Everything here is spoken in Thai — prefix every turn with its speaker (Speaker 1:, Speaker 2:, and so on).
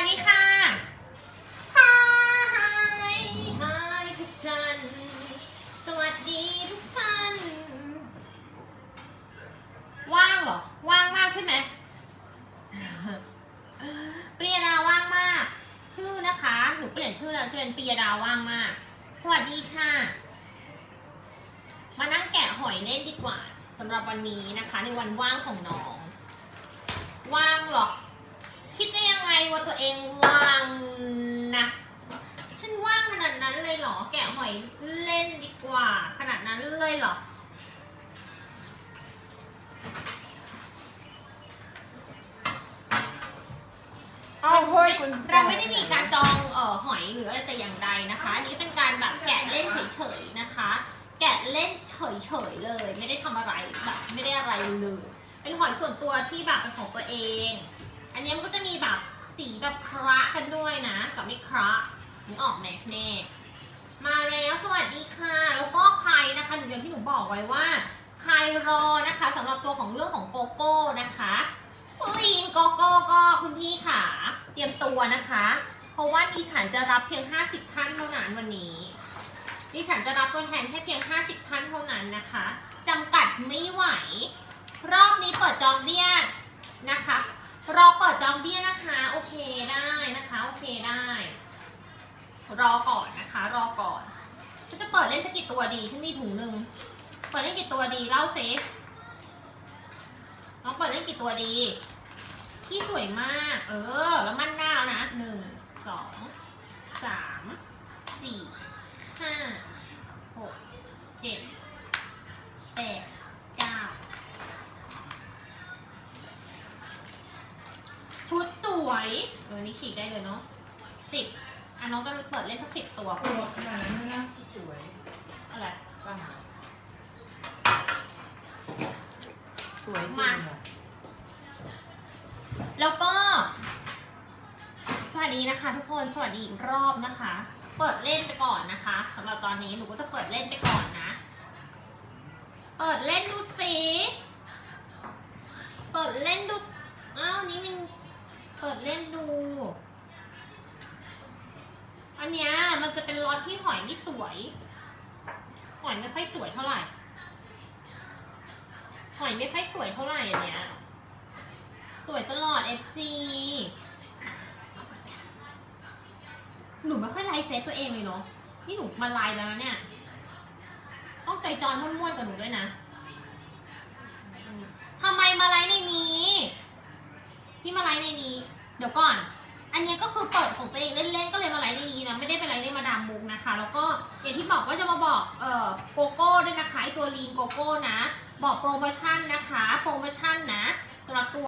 Speaker 1: วัสดีค่ะฮายฮายทุกท่านสวัสดีทุกท่าน ว่างเหรอ ว่างมากใช่ไหมเปรียดาว่างมาก ชื่อนะคะ หนูเปลี่ยนชื่อแล้วชื่อเป็นเปียดาว่างมาก สวัสดีค่ะ มานั่งแกะหอยเล่นดีกว่าสำหรับวันนี้นะคะ ในวันว่างของน้อง ว่างเหรอ คิดได้ยังไงว่า ตัวเองว่างนะ ฉันว่างขนาดนั้นเลยเหรอ แกะหอยเล่นดีกว่า ขนาดนั้นเลยเหรอ
Speaker 2: เอาเฮ้ยคุณ
Speaker 1: เราไม่ได้มีการจองเอ่อหอยหรืออะไรแต่อย่างใดนะคะอันนี้เป็นการแบบแกะเล่นเฉยๆนะคะ แกะเล่นเฉยๆเลย ไม่ได้ทำอะไรแบบไม่ได้อะไรเลย เป็นหอยส่วนตัวที่แบบเป็นของตัวเอง อันนี้มันก็จะมีแบบสีแบบคระกันด้วยนะ กับไม่คระ นึกออกไหมเน่มาแล้วสวัสดีค่ะ แล้วก็ใครนะคะหนูอย่างที่หนูบอกไว้ว่า ใครรอนะคะสำหรับตัวของเรื่องของโกโก้นะคะผู้หญิงโกโก้ก็คุณพี่ค่ะ เตรียมตัวนะคะ เพราะว่าดิฉันจะรับเพียง 50 ท่านเท่านั้นวันนี้ดิฉันจะรับตัวแทนแค่เพียง 50 ท่านเท่านั้นนะคะจำกัดไม่ไหว รอบนี้เปิดจองเบี้ยนะคะ รอเปิดจองเบี้ยนะคะ โอเคได้นะคะ โอเคได้ รอก่อนนะคะ รอก่อนฉันจะเปิดเล่นสักกี่ตัวดีฉันมีถุงหนึ่งเปิดเล่นกี่ตัวดีเล่าเซฟน้องเปิดเล่นกี่ตัวดี ที่สวยมาก เออ แล้วมั่นหน้านะหนึ่งสองสามสี่ห้าหกเจ็ดแปดเก้าชุดสวยเออนี่ฉีกได้เลยเนาะสิบ อะน้องก็เปิดเล่นสักสิบตัว
Speaker 2: ตัวขนาดนั้นนะสวย
Speaker 1: อะไร
Speaker 2: ป้าสวยจริงอะ
Speaker 1: แล้วก็ สวัสดีนะคะ ทุกคนสวัสดีอีกรอบนะคะ เปิดเล่นไปก่อนนะคะสำหรับตอนนี้หนูก็จะเปิดเล่นไปก่อนนะ เปิดเล่นดูสิเปิดเล่นดูสอ้าวนี่มันเปิดเล่นดู อั นเนี้ยมันจะเป็นล็อตที่หอยไม่สวย หอยไม่ค่อยสวยเท่าไหร่ หอยไม่ค่อยสวยเท่าไหร่อันเนี้ย สวยตลอด FC หนูไม่ค่อยไลฟ์เฟซตัวเองเลยเนาะ นี่หนูมาไลฟ์แล้วเนี่ย ต้องใจจอยม่วนๆกับหนูด้วยนะทำไมมาไลฟ์ในนี้ พี่มาไลฟ์ในนี้ เดี๋ยวก่อน อันนี้ก็คือเปิดของตัวเองเล่นๆก็เลยมาไลฟ์ในนี้นะไม่ได้ไปไลฟ์ในมาดามมุกนะคะ แล้วก็อย่างที่บอกว่าจะมาบอกเอ่อโกโก้ด้วยนะคะไอตัวลีนโกโก้นะ บอกโปรโมชั่นนะคะ โปรโมชั่นนะสำหรับตัว